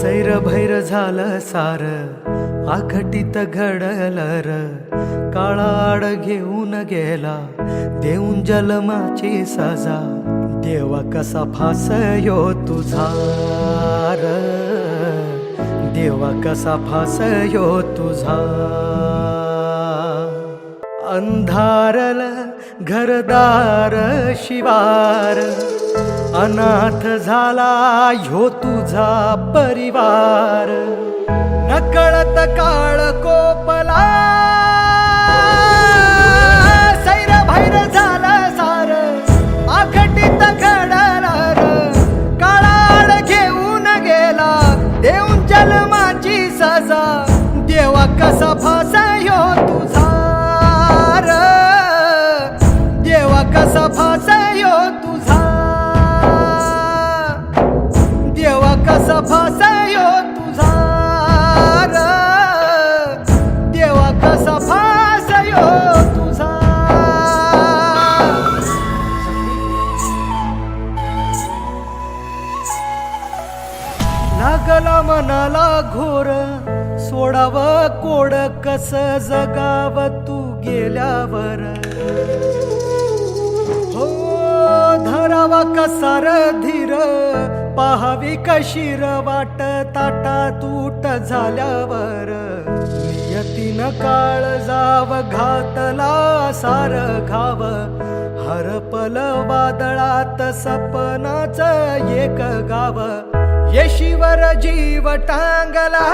भैर झालं सार आघटीत घडलं र काळाड घेऊन गेला देऊन जलमाची सजा देवा कसा फास यो तुझा र देवा कसा फास यो तुझा. अंधारल घरदार शिवार अनाथ झाला ह्यो तुझा परिवार. नकळत काळ को कसा यो तुझा र. देवा कसा फास ह्यो तुझा लागला मनाला घोर सोडाव कोड कस जगाव तू गेल्यावर हो धरावा कसार धीर पाहावी कशीर वाट ताटा तूट झाल्यावर. नियतीन काळ जाव घातला सार घाव. हरपल वादळात सपनाच एक गाव. येशीवर जीव टांगला.